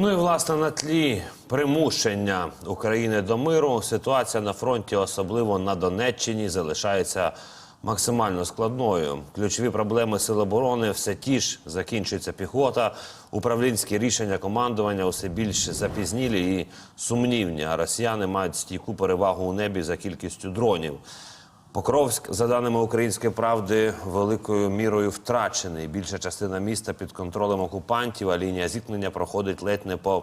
Ну і власне на тлі примушення України до миру ситуація на фронті, особливо на Донеччині, залишається максимально складною. Ключові проблеми сил оборони все ті ж закінчується піхота. Управлінські рішення командування усе більш запізнілі і сумнівні. А росіяни мають стійку перевагу у небі за кількістю дронів. Покровськ, за даними української правди, великою мірою втрачений. Більша частина міста під контролем окупантів, а лінія зіткнення проходить ледь не по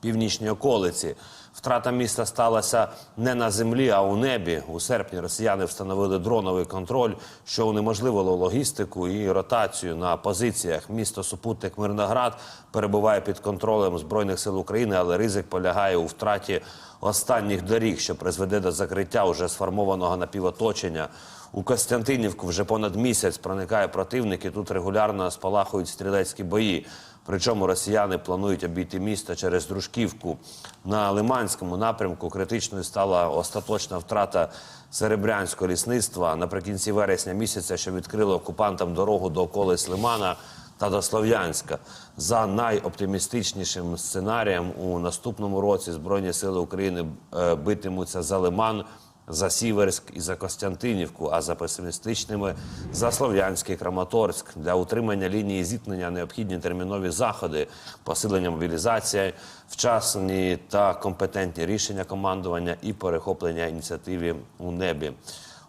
північній околиці. Втрата міста сталася не на землі, а у небі. У серпні росіяни встановили дроновий контроль, що унеможливило логістику і ротацію на позиціях. Місто супутник Мирноград перебуває під контролем збройних сил України, але ризик полягає у втраті останніх доріг, що призведе до закриття уже сформованого напівоточення. У Костянтинівку вже понад місяць проникає противник, і тут регулярно спалахують стрілецькі бої. Причому росіяни планують обійти місто через Дружківку. На Лиманському напрямку критичною стала остаточна втрата серебрянського лісництва наприкінці вересня місяця, що відкрило окупантам дорогу до околиць Лимана та до Слов'янська. За найоптимістичнішим сценарієм у наступному році Збройні сили України е, битимуться за Лиман за Сіверськ і за Костянтинівку, а за песимістичними за Слов'янський Краматорськ. Для утримання лінії зіткнення необхідні термінові заходи, посилення мобілізації, вчасні та компетентні рішення командування і перехоплення ініціативи у небі.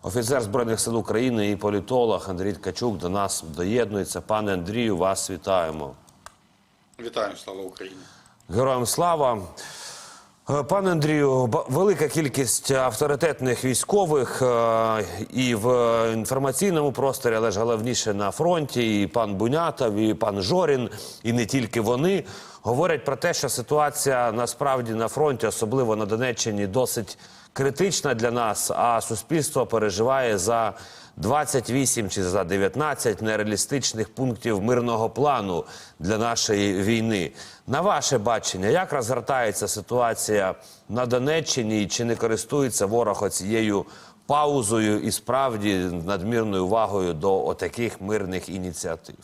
Офіцер збройних сил України і політолог Андрій Ткачук до нас доєднується. Пане Андрію, вас вітаємо. Вітаю, слава Україні. Героям слава. Е, Пане Андрію, велика кількість авторитетних військових е, і в інформаційному просторі, але ж головніше на фронті, і пан Бунятов, і пан Жорін, і не тільки вони говорять про те, що ситуація насправді на фронті, особливо на Донеччині, досить критична для нас, а суспільство переживає за 28 чи за 19 нереалістичних пунктів мирного плану для нашої війни. На ваше бачення, як розгортається ситуація на Донеччині, чи не користується ворог оцією паузою і справді надмірною увагою до отаких мирних ініціатив?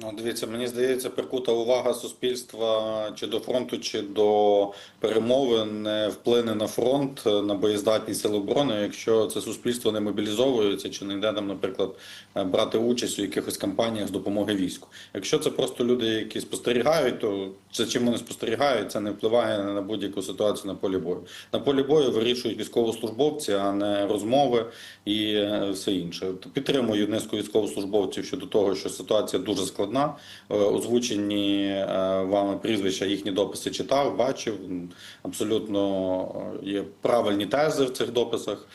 Ну, дивіться, мені здається, прикута увага суспільства чи до фронту, чи до перемови не вплине на фронт, на боєздатність сил оборони, якщо це суспільство не мобілізовується, чи не йде там, наприклад, брати участь у якихось кампаніях з допомоги війську. Якщо це просто люди, які спостерігають, то це чим вони спостерігають, це не впливає на будь-яку ситуацію на полі бою. На полі бою вирішують військовослужбовці, а не розмови і е, все інше. Підтримую низку військовослужбовців щодо того, що ситуація дуже складна. Е, Озвучені е, вами прізвища, їхні дописи читав, бачив. Абсолютно е, є правильні тези в цих дописах.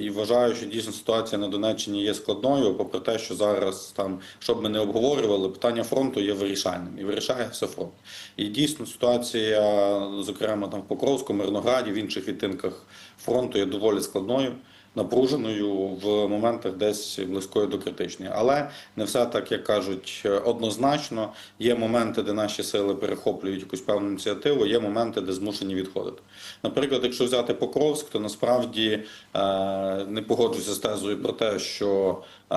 І вважаю, що дійсно ситуація на Донеччині є складною, попри те, що зараз там, щоб ми не обговорювали, питання фронту є вирішальним і вирішає все фронт. І дійсно ситуація, зокрема там в Покровську, Мирнограді, в інших відтинках фронту є доволі складною. Напруженою в моментах десь близькою до критичної, але не все так, як кажуть, однозначно. Є моменти, де наші сили перехоплюють якусь певну ініціативу. Є моменти, де змушені відходити. Наприклад, якщо взяти Покровськ, то насправді е, не погоджуся з тезою про те, що е,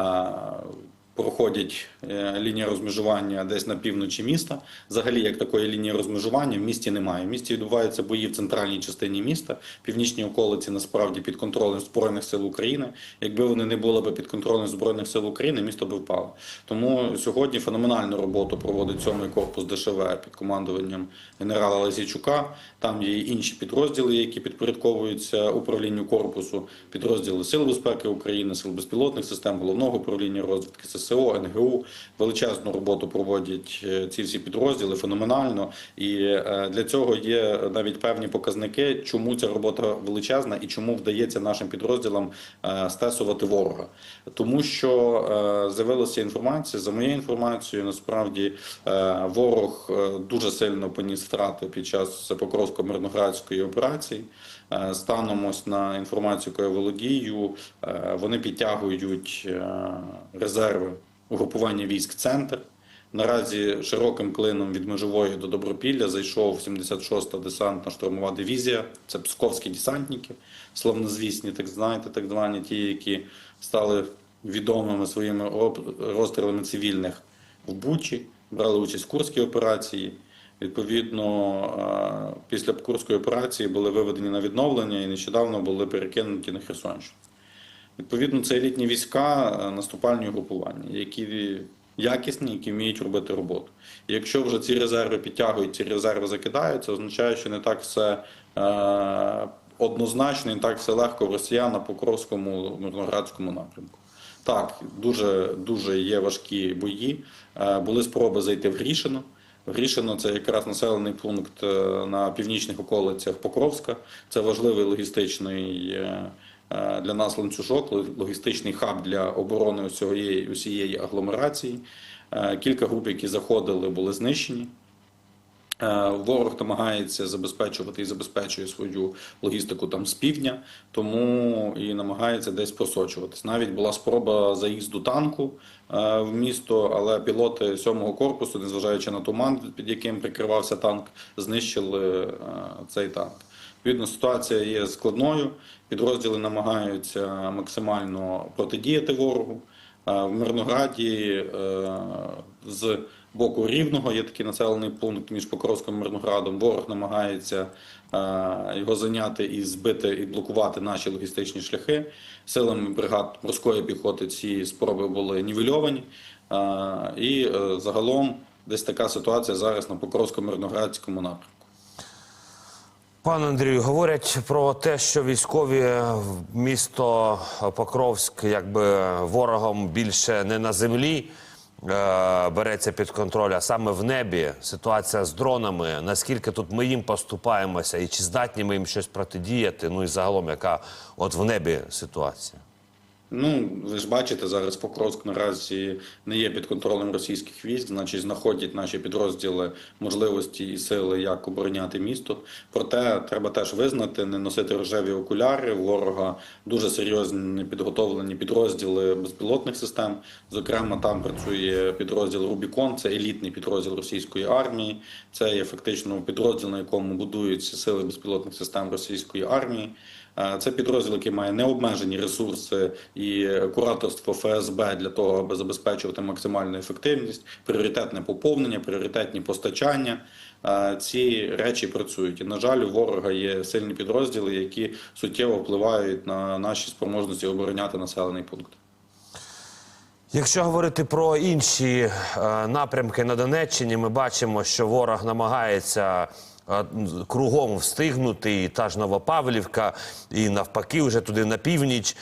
проходять е, лінія розмежування десь на півночі міста. Взагалі, як такої лінії розмежування в місті немає. В місті відбуваються бої в центральній частині міста. Північні околиці насправді під контролем збройних сил України. Якби вони не були б під контролем збройних сил України, місто би впало. Тому сьогодні феноменальну роботу проводить сьомий корпус ДШВ під командуванням генерала Лазійчука. Там є інші підрозділи, які підпорядковуються управлінню корпусу, підрозділи Сил безпеки України, Сил безпілотних систем, головного управління розвідки ССО, НГУ. Величезну роботу проводять е, ці всі підрозділи феноменально. І е, для цього є навіть певні показники, чому ця робота величезна і чому вдається нашим підрозділам е, стесувати ворога. Тому що з'явилася інформація, за моєю інформацією, насправді ворог дуже сильно поніс втрати під час Покровсько-Мирноградської операції. Станом ось на інформацію, яку я володію, вони підтягують резерви угрупування військ Центр. Наразі широким клином від Межової до Добропілля зайшов 76-та десантна штурмова дивізія. Це псковські десантники, славнозвісні, так знаєте, так звані ті, які стали відомими своїми розстрілами цивільних в Бучі, брали участь в Курській операції. Відповідно, е, після Курської операції були виведені на відновлення і нещодавно були перекинуті на Херсонщину. Відповідно, це елітні війська е, наступальні групування, які якісні, які вміють робити роботу. І якщо вже ці резерви підтягують, ці резерви закидають, це означає, що не так все е, однозначно, і так все легко в росіян на Покровському мирноградському напрямку. Так, дуже, дуже є важкі бої. Е, були спроби зайти в Грішино. Грішино це якраз населений пункт е, на північних околицях Покровська. Це важливий логістичний е, для нас ланцюжок, логістичний хаб для оборони усієї, усієї агломерації. Е, Кілька груп, які заходили, були знищені. Е, Ворог намагається забезпечувати і забезпечує свою логістику там з півдня, тому і намагається десь просочуватись. Навіть була спроба заїзду танку е, в місто, але пілоти 7-го корпусу, незважаючи на туман, під яким прикривався танк, знищили е, цей танк. Відповідно, ситуація є складною. Підрозділи намагаються максимально протидіяти ворогу. Е, В Мирнограді е, з боку Рівного є такий населений пункт між Покровським і Мирноградом. Ворог намагається е, його зайняти і збити і блокувати наші логістичні шляхи. Силами бригад морської піхоти ці спроби були нівельовані. І загалом десь така ситуація зараз на Покровсько-Мирноградському напрямку. Пане Андрію, говорять про те, що військові місто Покровськ якби ворогом більше не на землі е, береться під контроль, а саме в небі. Ситуація з дронами. Наскільки тут ми їм поступаємося, і чи здатні ми їм щось протидіяти? Ну і загалом, яка от в небі ситуація? Ну, ви ж бачите, зараз Покровськ наразі не є під контролем російських військ, значить знаходять наші підрозділи можливості і сили, як обороняти місто. Проте треба теж визнати, не носити рожеві окуляри. Ворога дуже серйозні підготовлені підрозділи безпілотних систем. Зокрема, там працює підрозділ Рубікон, це елітний підрозділ російської армії. Це є фактично підрозділ, на якому будуються сили безпілотних систем російської армії. Е, Це підрозділ, який має необмежені ресурси і кураторство ФСБ для того, аби забезпечувати максимальну ефективність, пріоритетне поповнення, пріоритетні постачання. Е, Ці речі працюють. І, на жаль, у ворога є сильні підрозділи, які суттєво впливають на наші спроможності обороняти населений пункт. Якщо говорити про інші е, напрямки на Донеччині, ми бачимо, що ворог намагається кругом встигнути, і та ж Новопавлівка, і навпаки, вже туди на північ.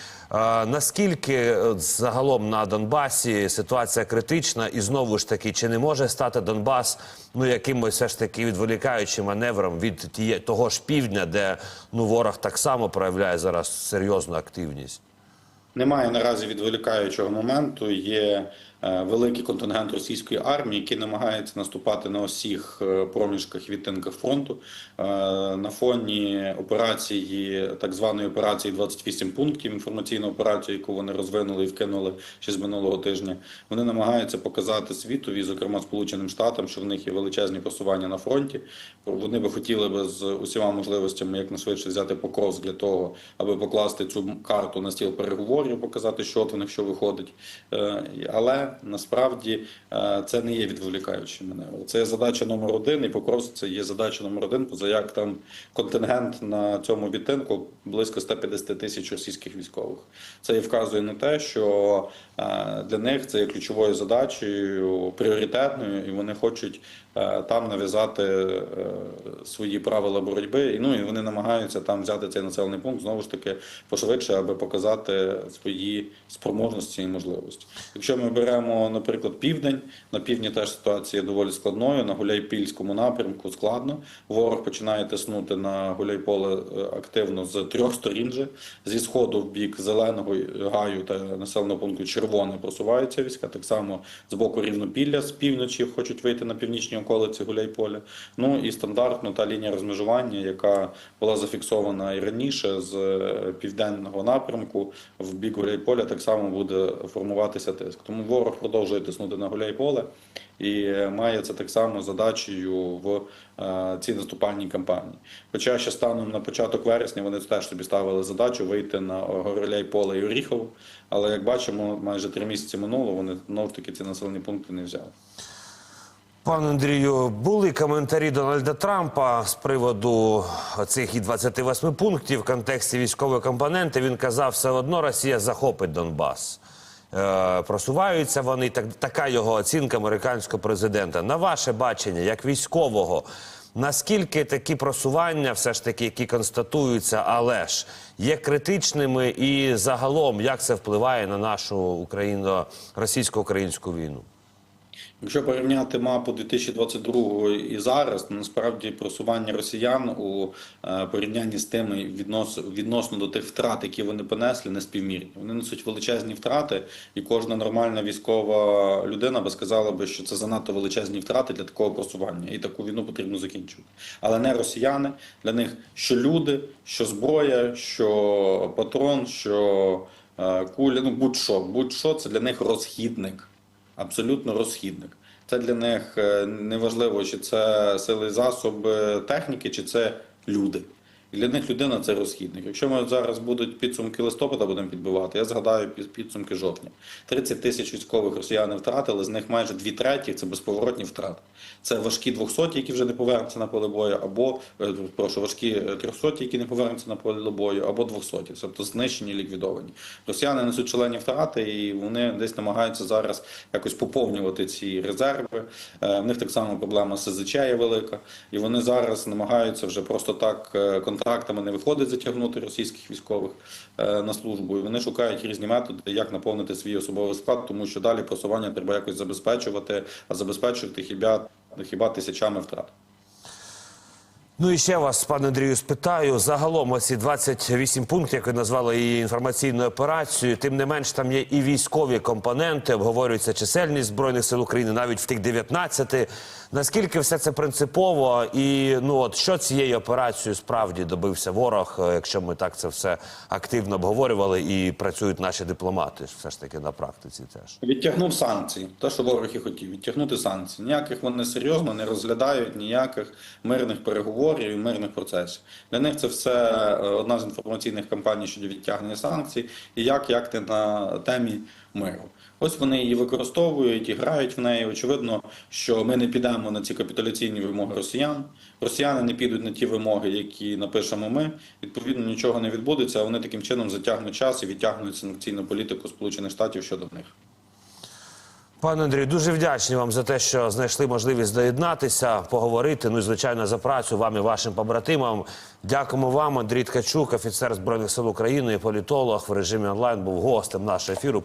Наскільки е, загалом на Донбасі ситуація критична, і знову ж таки, чи не може стати Донбас ну якимось все ж таки відволікаючим маневром від тіє, того ж півдня, де ну ворог так само проявляє зараз серйозну активність? Немає наразі відволікаючого моменту. Є великий контингент російської армії, який намагається наступати на усіх е, проміжках відтинках фронту. Е, На фоні операції, так званої операції 28 пунктів, інформаційну операцію, яку вони розвинули і вкинули ще з минулого тижня. Вони намагаються показати світові, зокрема Сполученим Штатам, що в них є величезні просування на фронті. Вони би хотіли би з усіма можливостями якнайшвидше взяти Покровськ для того, аби покласти цю карту на стіл переговорів, показати, що от в них що виходить. Е, Але насправді е, це не є відволікаючим маневром. Це є задача номер один, і Покровськ це є задача номер один, поза як там контингент на цьому відтинку близько 150 тисяч російських військових. Це і вказує на те, що е, для них це є ключовою задачею, пріоритетною, і вони хочуть е, там нав'язати свої правила боротьби. І ну і вони намагаються там взяти цей населений пункт знову ж таки пошвидше, аби показати свої спроможності і можливості. Якщо ми беремо, наприклад, південь, на півдні теж ситуація доволі складною. На Гуляйпільському напрямку складно. Ворог починає тиснути на Гуляйполе е, активно з трьох сторін же. Зі сходу в бік зеленого гаю та населеного пункту червоне просуваються війська. Так само з боку рівнопілля з півночі хочуть вийти на північні околиці Гуляйполя. Ну і стандартно та лінія розмежування, яка була зафіксована і раніше з е, південного напрямку в бік Гуляйполя, так само буде формуватися тиск. Тому ворог продовжує тиснути на Гуляйполе і е, має це так само задачею в е, цій наступальній кампанії. Хоча ще станом на початок вересня вони теж собі ставили задачу вийти на Гуляйполе і Оріхово, але як бачимо, майже три місяці минуло, вони знову ж таки ці населені пункти не взяли. Пане Андрію, були коментарі Дональда Трампа з приводу цих і 28 пунктів в контексті військової компоненти. Він казав, все одно Росія захопить Донбас. Е, просуваються вони. Так, така його оцінка американського президента. На ваше бачення, як військового, наскільки такі просування, все ж таки, які констатуються, але ж є критичними, і загалом як це впливає на нашу україно російсько-українську війну? Якщо порівняти мапу 2022 і зараз, то насправді просування росіян у е, порівнянні з тими віднос, відносно до тих втрат, які вони понесли, не співмірні. Вони несуть величезні втрати, і кожна нормальна військова людина би сказала би, що це занадто величезні втрати для такого просування, і таку війну потрібно закінчувати. Але не росіяни. Для них що люди, що зброя, що патрон, що е, куля, ну будь-що, будь-що це для них розхідник абсолютно розхідник. Це для них е, неважливо, чи це сили засоби техніки, чи це люди. І для них людина це розхідник. Якщо ми зараз будуть підсумки листопада будемо підбивати, я згадаю під- підсумки жовтня. 30 тисяч військових росіяни втратили, з них майже дві треті це безповоротні втрати. Це важкі 200, які вже не повернуться на поле бою, або е, прошу, важкі е, 300, які не повернуться на поле бою, або 200, тобто знищені, ліквідовані. Росіяни несуть шалені втрати, і вони десь намагаються зараз якось поповнювати ці резерви. Е, В них так само проблема СЗЧ є велика, і вони зараз намагаються вже просто так е, контрактами не виходить затягнути російських військових е, на службу. І вони шукають різні методи, як наповнити свій особовий склад, тому що далі просування треба якось забезпечувати, а забезпечувати хіба, хіба тисячами втрат. Ну і ще вас, пане Андрію, спитаю. Загалом оці 28 пунктів, як ви назвали її інформаційною операцією, тим не менш там є і військові компоненти, обговорюється чисельність Збройних сил України, навіть в тих 19. Наскільки все це принципово? І ну от що цією операцією справді добився ворог, е, якщо ми так це все активно обговорювали і працюють наші дипломати, все ж таки на практиці теж. Відтягнув санкції, те, що ворог і хотів, відтягнути санкції. Ніяких вони серйозно не розглядають, ніяких мирних переговорів і мирних процесів. Для них це все е, одна з інформаційних кампаній щодо відтягнення санкцій і як, як ти на темі миру. Ось вони її використовують і грають в неї. Очевидно, що ми не підемо на ці капітуляційні вимоги росіян. Росіяни не підуть на ті вимоги, які напишемо ми. Відповідно, нічого не відбудеться. а Вони таким чином затягнуть час і відтягнуть санкційну політику Сполучених Штатів щодо них. Пане Андрію, дуже вдячні вам за те, що знайшли можливість доєднатися, поговорити. Ну і звичайно за працю вам і вашим побратимам. Дякуємо вам, Андрій Ткачук, офіцер збройних сил України, і політолог в режимі онлайн був гостем нашого ефіру.